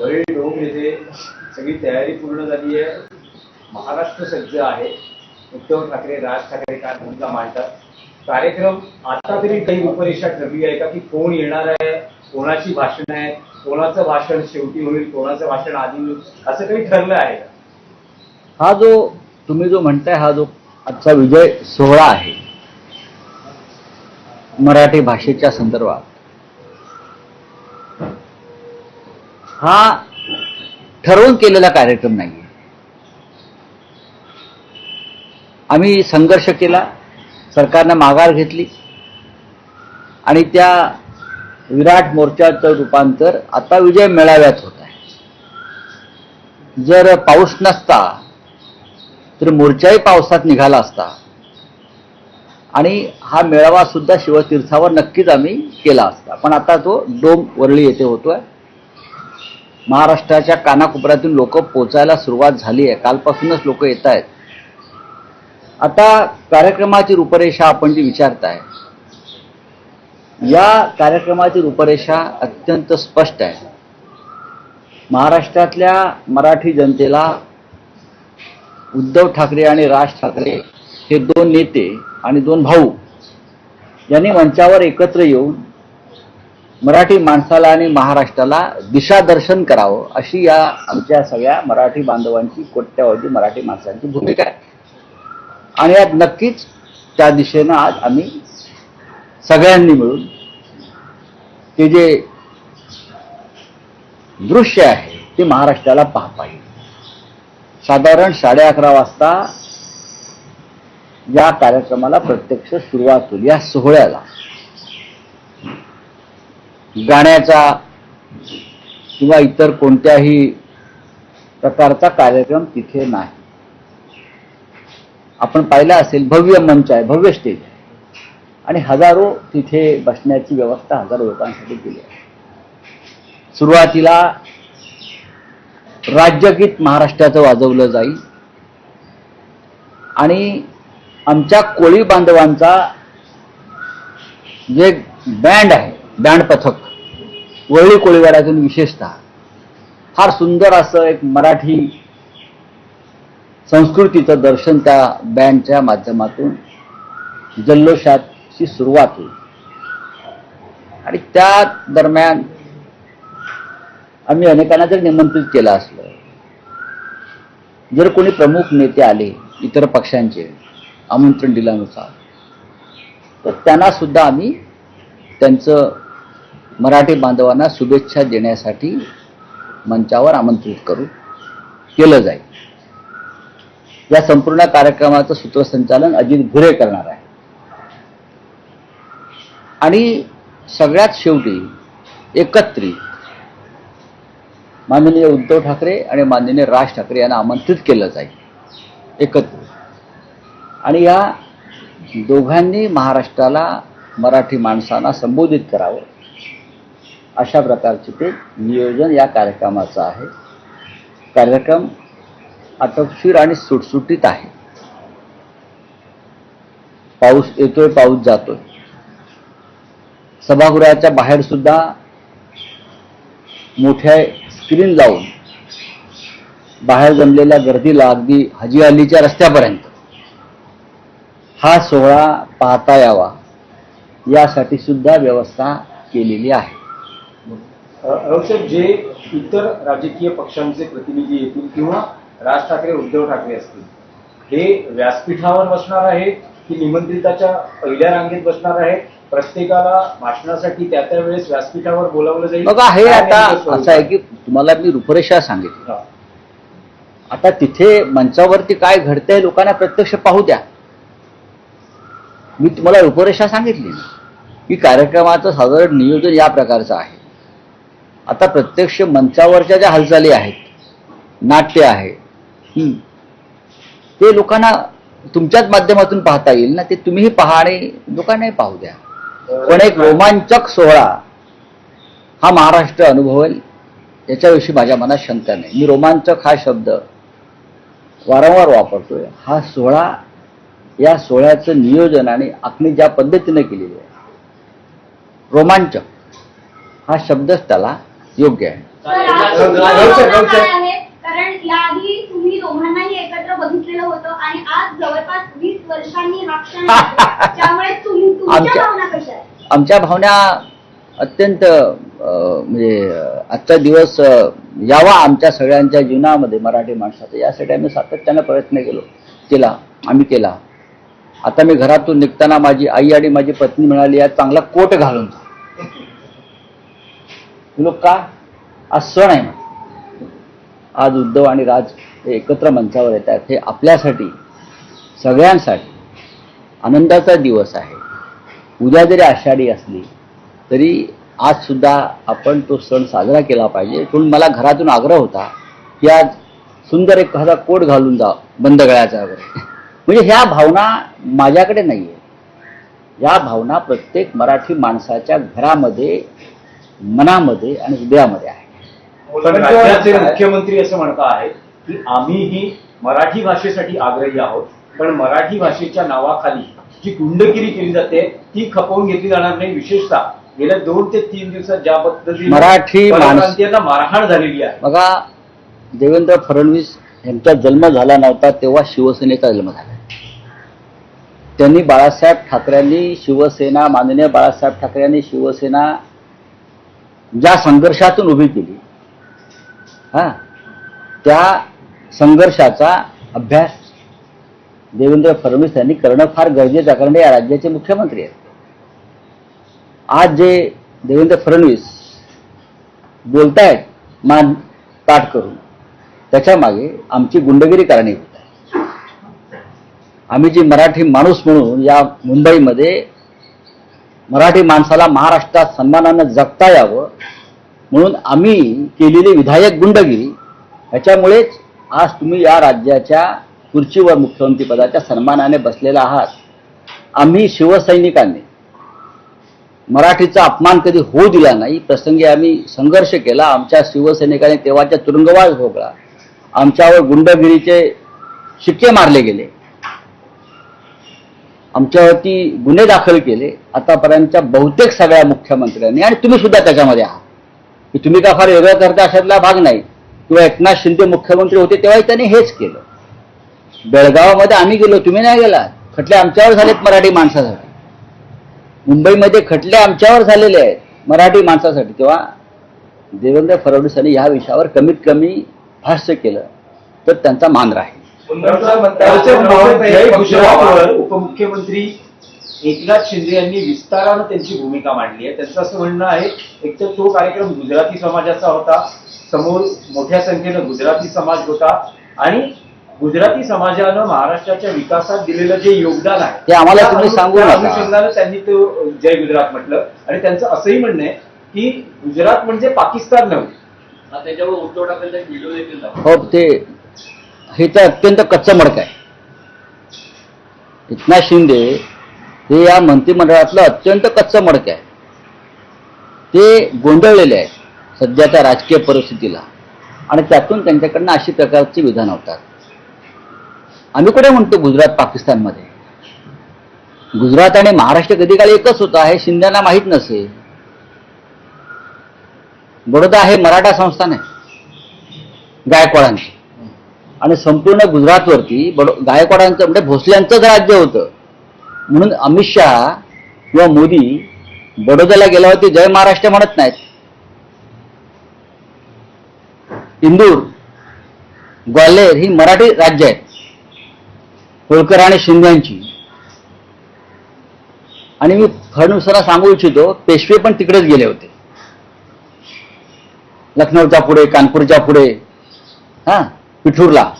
वरील लोक येथे सगळी तयारी पूर्ण झाली आहे. महाराष्ट्र सज्ज आहे. उद्धव ठाकरे राज ठाकरे काय भूमिका मांडतात? कार्यक्रम आता तरी काही उपरेषा ठरली आहे का की कोण येणार आहे? कोणाची भाषण आहे कोणाचं भाषण शेवटी होईल? कोणाचं भाषण आधी होईल? असं काही ठरलं आहे का? हा जो तुम्ही जो म्हणताय हा जो आजचा विजय सोहळा आहे मराठी भाषेच्या संदर्भात हा ठरवून केलेला कार्यक्रम नाही आम्ही संघर्ष केला सरकारनं माघार घेतली आणि त्या विराट मोर्चाचं रूपांतर आता विजय मेळाव्यात होत आहे. जर पाऊस नसता तर मोर्चाही पावसात निघाला असता आणि हा मेळावा सुद्धा शिवतीर्थावर नक्कीच आम्ही केला असता. पण आता तो डोम वरळी येथे होतोय. महाराष्ट्राच्या कानाकोपऱ्यातून लोक पोचायला सुरुवात झाली आहे. कालपासूनच लोक येत आहेत. आता कार्यक्रमाची रूपरेषा आपण जी विचारताय या कार्यक्रमाची रूपरेषा अत्यंत स्पष्ट आहे. महाराष्ट्रातल्या मराठी जनतेला उद्धव ठाकरे आणि राज ठाकरे हे दोन नेते आणि दोन भाऊ यांनी मंचावर एकत्र येऊन मराठी माणसाला आणि महाराष्ट्राला दिशादर्शन करावं अशी या आमच्या सगळ्या मराठी बांधवांची कोट्यावधी मराठी माणसांची भूमिका आहे. आणि आज नक्कीच त्या दिशेनं आज आम्ही सगळ्यांनी मिळून ते जे दृश्य आहे ते महाराष्ट्राला पाह पाहिजे साधारण साडे अकरा वाजता या कार्यक्रमाला प्रत्यक्ष सुरुवात होईल या सोहळ्याला. गाण्याचा किंवा इतर कोणत्याही प्रकारचा कार्यक्रम तिथे नाही. आपण पाहिलं असेल भव्य मंच आहे भव्य स्टेज आहे. आणि हजारो तिथे बसण्याची व्यवस्था हजारो लोकांसाठी केली आहे. सुरुवातीला राज्यगीत महाराष्ट्राचं वाजवलं जाईल. आणि आमच्या कोळी बांधवांचा जे बँड आहे बँड पथक वरळी कोळीवाड्यातून विशेषतः. फार सुंदर असं एक मराठी संस्कृतीचं दर्शन त्या बँडच्या माध्यमातून जल्लोषाची सुरुवात होईल. आणि त्या दरम्यान आम्ही अनेकांना जर निमंत्रित केलं असलं जर कोणी प्रमुख नेते आले इतर पक्षांचे आमंत्रण दिल्यानुसार तर त्यांना सुद्धा आम्ही त्यांचं मराठी बांधवांना शुभेच्छा देण्यासाठी मंचावर आमंत्रित करू केलं जाईल. या संपूर्ण कार्यक्रमाचं सूत्रसंचालन अजित भुरे करणार आहे. आणि सगळ्यात शेवटी एकत्रित माननीय उद्धव ठाकरे आणि माननीय राज ठाकरे यांना आमंत्रित केलं जाईल. एकत्र आणि या दोघांनी महाराष्ट्राला मराठी माणसांना संबोधित करावं. अशा प्रकारचे ते नियोजन या कार्यक्रमाचं आहे. कार्यक्रम आटोपशीर आणि सुटसुटीत आहे. पाऊस येतोय पाऊस जातोय. सभागृहाच्या बाहेर सुद्धा मोठ्या स्क्रीन लावून बाहेर जमलेल्या गर्दीला अगदी हजी अलीच्या रस्त्यापर्यंत हा सोहळा पाहता यावा. यासाठी सुद्धा व्यवस्था केलेली आहे. औषध जे इतर राजकीय पक्षांचे प्रतिनिधी येतील किंवा राज ठाकरे उद्धव ठाकरे असतील हे व्यासपीठावर बसणार आहे की निमंत्रिताच्या पहिल्या रांगेत बसणार आहे प्रत्येकाला भाषणासाठी त्या त्या वेळेस व्यासपीठावर बोलावलं जाईल. बघा हे आता असं आहे की तुम्हाला मी रूपरेषा सांगितली. आता तिथे मंचावरती काय घडतंय लोकांना प्रत्यक्ष पाहू द्या. मी तुम्हाला रूपरेषा सांगितली की कार्यक्रमाचं साधारण नियोजन या प्रकारचं आहे. आता प्रत्यक्ष मंचावरच्या ज्या हालचाली आहेत नाट्य आहे ते लोकांना तुमच्याच माध्यमातून पाहता येईल ना ते तुम्हीही पहा आणि लोकांनाही पाहू द्या. पण एक रोमांचक सोहळा हा महाराष्ट्र अनुभवेल याच्याविषयी माझ्या मनात शंका नाही. मी रोमांचक हा शब्द वारंवार वापरतोय. हा सोहळा या सोहळ्याचं नियोजन आणि आखणी ज्या पद्धतीने केलेली आहे रोमांचक हा शब्दच त्याला योग्य आहे. तर आज राऊत- तुमची राऊत साहेब, भावना राऊत काय साहेब. आहे? कारण याआधी तुम्ही दोघांनाही एकत्र बघितलेलं होतं आणि आज जवळपास वीस वर्षांनी हा क्षण येतो. त्यामुळे तुम- तुमच्या आमच्या- भावना कशा आहेत? आमच्या भावना अत्यंत अं, म्हणजे अं, आजचा दिवस अं, यावा आमच्या सगळ्यांच्या जीवनामध्ये मराठी माणसाचा. यासाठी आम्ही सातत्यानं प्रयत्न केलो. केला. आम्ही केला. आता मी घरातून निघताना माझी आई आणि माझी पत्नी म्हणाली आज चांगला कोट घालून जा. लोक का? आज सण आहे आज उद्धव आणि राज हे एकत्र मंचावर येत आहेत हे आपल्यासाठी सगळ्यांसाठी आनंदाचा दिवस आहे. उद्या जरी आषाढी असली तरी आज सुद्धा आपण तो सण साजरा केला पाहिजे. पण मला घरातून आग्रह होता की आज सुंदर एक एखादा कोट घालून जा बंद गळ्याचा वगैरे. म्हणजे ह्या भावना माझ्याकडे नाही आहे या भावना प्रत्येक मराठी माणसाच्या घरामध्ये मनामध्ये आणि हृदयामध्ये आहे. पण राज्याचे मुख्यमंत्री असं म्हणत आहेत की आम्हीही मराठी भाषेसाठी आग्रही आहोत. पण मराठी भाषेच्या नावाखाली जी गुंडगिरी केली जाते ती खपवून घेतली जाणार नाही. विशेषतः गेल्या दोन ते तीन दिवसात ज्या पद्धतीने मराठी मारहाण झालेली आहे. बघा देवेंद्र फडणवीस यांचा जन्म झाला नव्हता तेव्हा शिवसेनेचा जन्म झाला. त्यांनी बाळासाहेब ठाकरेंनी शिवसेना माननीय बाळासाहेब ठाकरे यांनी शिवसेना ज्या संघर्षातून उभी केली हा त्या संघर्षाचा अभ्यास देवेंद्र फडणवीस यांनी करणं फार गरजेचं आहे कारण या राज्याचे मुख्यमंत्री आहेत. आज जे देवेंद्र फडणवीस बोलतायत मान ताट करून त्याच्यामागे आमची गुंडगिरी कारणीभूत आहे. आम्ही जी मराठी माणूस म्हणून या मुंबईमध्ये मराठी माणसाला महाराष्ट्रात सन्मानानं जगता यावं म्हणून आम्ही केलेली विधायक गुंडगिरी. ह्याच्यामुळेच आज तुम्ही या राज्याच्या खुर्चीवर मुख्यमंत्रीपदाच्या सन्मानाने बसलेला आहात. आम्ही शिवसैनिकांनी मराठीचा अपमान कधी होऊ दिला नाही प्रसंगी आम्ही संघर्ष केला. आमच्या शिवसैनिकांनी तेव्हाच्या तुरुंगवास भोगला. आमच्यावर गुंडगिरीचे शिक्के मारले गेले. आमच्यावरती गुन्हे दाखल केले आतापर्यंतच्या बहुतेक सगळ्या मुख्यमंत्र्यांनी आणि तुम्ही सुद्धा त्याच्यामध्ये आहात. की तुम्ही का फार वेगळं करता अशातला भाग नाही. किंवा एकनाथ शिंदे मुख्यमंत्री होते तेव्हाही त्यांनी हेच केलं. बेळगावामध्ये आम्ही गेलो तुम्ही नाही गेला खटले आमच्यावर झालेत मराठी माणसासाठी. मुंबईमध्ये खटले आमच्यावर झालेले आहेत मराठी माणसासाठी. तेव्हा देवेंद्र फडणवीस यांनी विषयावर कमीत कमी भाष्य केलं तर त्यांचा मान राहील. उपमुख्यमंत्री एकनाथ शिंदे यांनी विस्तारानं त्यांची भूमिका मांडली आहे. त्यांचं असं म्हणणं आहे एकतर तो कार्यक्रम गुजराती समाजाचा होता. समोर मोठ्या संख्येनं गुजराती समाज होता. आणि गुजराती समाजानं महाराष्ट्राच्या विकासात दिलेलं जे योगदान आहे ते आम्हाला तुम्ही सांगू त्या. अनुषंगानं त्यांनी तो जय गुजरात म्हटलं. आणि त्यांचं असंही म्हणणं आहे की गुजरात म्हणजे पाकिस्तान नव्हे. त्याच्यावर उद्धव ठाकरेंचा एक व्हिडिओ देखील. हो ते हे तर अत्यंत कच्चं मडक आहे. एकनाथ शिंदे हे या मंत्रिमंडळातलं अत्यंत कच्चं मडक आहे. ते गोंधळलेले आहे सध्याच्या राजकीय परिस्थितीला. आणि त्यातून त्यांच्याकडनं अशी प्रकारची विधान होतात. आम्ही कुठे म्हणतो गुजरात पाकिस्तानमध्ये? गुजरात आणि महाराष्ट्र कधी काळी एकच होता हे शिंद्यांना माहीत नसेल बडोदा हे मराठा संस्थान आहे. गायकवाडांची. आणि संपूर्ण गुजरातवरती बडो गायकवाडांचं म्हणजे भोसल्यांचंच राज्य होतं. म्हणून अमित शहा किंवा मोदी बडोद्याला गेल्यावरती जय महाराष्ट्र म्हणत नाहीत. इंदूर ग्वाल्हेर ही मराठी राज्य आहेत. होळकर आणि शिंद्यांची. आणि मी फडणवीसांना सांगू इच्छितो पेशवे पण तिकडेच गेले होते. लखनौच्या पुढे कानपूरच्या पुढे. हा? पिठूरला.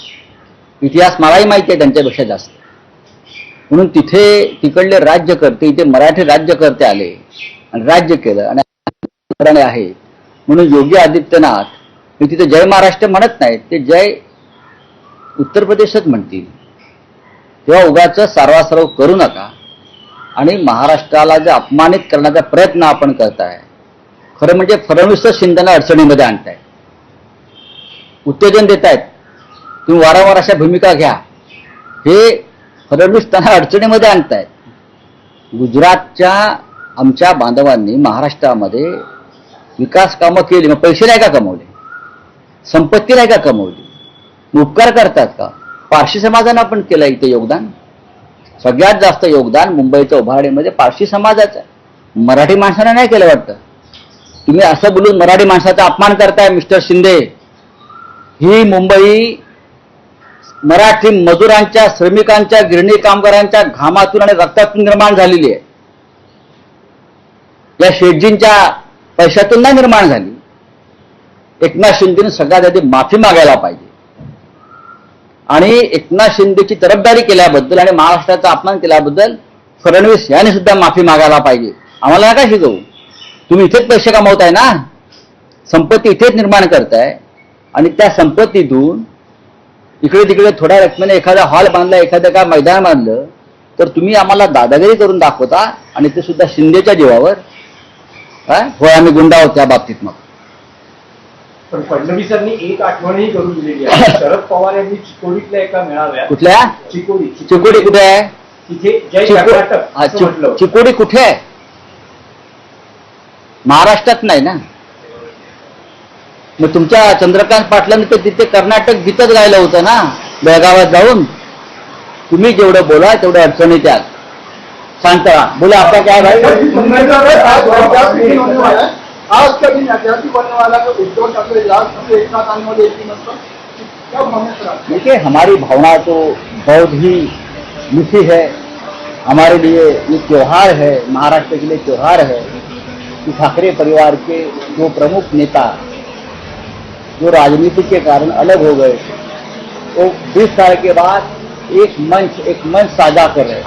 इतिहास मलाही माहिती आहे त्यांच्यापेक्षा जास्त. म्हणून तिथे तिकडले राज्यकर्ते इथे मराठी राज्यकर्ते आले आणि राज्य केलं आणि आहे. म्हणून योगी आदित्यनाथ हे तिथे जय महाराष्ट्र म्हणत नाहीत ते जय उत्तर प्रदेशच म्हणतील. तेव्हा उगाच सारवासारव करू नका आणि महाराष्ट्राला जे अपमानित करण्याचा प्रयत्न आपण करताय खरं म्हणजे फडणवीसच शिंदेना अडचणीमध्ये आणताय उत्तेजन देत आहेत तुम्ही वारंवार अशा भूमिका घ्या. हे फडणवीस त्यांना अडचणीमध्ये आणतायत. गुजरातच्या आमच्या बांधवांनी महाराष्ट्रामध्ये विकास कामं केली मग पैसे नाही का कमवले? संपत्ती नाही का कमवली? उपकार करतात का? पारशी समाजानं आपण केलं इथे योगदान? सगळ्यात जास्त योगदान मुंबईच्या उभारणीमध्ये पारशी समाजाचं मराठी माणसानं नाही केलं वाटतं. तुम्ही असं बोलून मराठी माणसाचा अपमान करताय मिस्टर शिंदे. ही मुंबई मराठी मजुरांच्या श्रमिकांच्या गिरणी कामगारांच्या घामातून आणि रक्तातून निर्माण झालेली आहे. या शेटजींच्या पैशातून नाही निर्माण झाली. एकनाथ शिंदेने सगळ्यात आधी माफी मागायला पाहिजे. आणि एकनाथ शिंदेची तरफदारी केल्याबद्दल आणि महाराष्ट्राचा अपमान केल्याबद्दल फडणवीस यांनी सुद्धा माफी मागायला पाहिजे. आम्हाला काय शिकवू. तुम्ही इथेच पैसे कमावताय ना? संपत्ती इथेच निर्माण करताय. आणि त्या संपत्तीतून इकडे तिकडे थोड्या रकमेने एखादा हॉल बांधला एखादं काय मैदान बांधलं तर तुम्ही आम्हाला दादागिरी करून दाखवता आणि ते सुद्धा शिंदेच्या जीवावर. काय होय आम्ही गुंडा आहोत त्या बाबतीत मग. पण फडणवीसांनी एक आठवणही करून दिलेली आहे. शरद पवार यांनी चिकोडीतल्या एका मेळाव्यात कुठल्या? चिकोडी चिकोडी. कुठे आहे? तिथे जय कर्नाटक चिकोडी कुठे आहे? महाराष्ट्रात नाही ना? मग तुमच्या चंद्रकांत पाटलांनी तर तिथे कर्नाटक गीतच गायलं होतं ना बेळगावात जाऊन. तुम्ही जेवढं बोला तेवढ्या अडचणी त्यात शांत राहा. बोला आपला काय भाई आज का दिन ऐतिहासिक बनने वाला उद्धव ठाकरे राष्ट्र एक साथ आने वाले एक दिन पर क्या मान्यता रखते? देखिए हमारी भावना तो बहुत ही मीठी है. हमारे लिए ये त्योहार है. महाराष्ट्र के लिए त्योहार है. कि ठाकरे परिवार के दो प्रमुख नेता जो राजनीति के कारण अलग हो गए वो बीस साल के बाद एक मंच एक मंच साझा कर रहे हैं।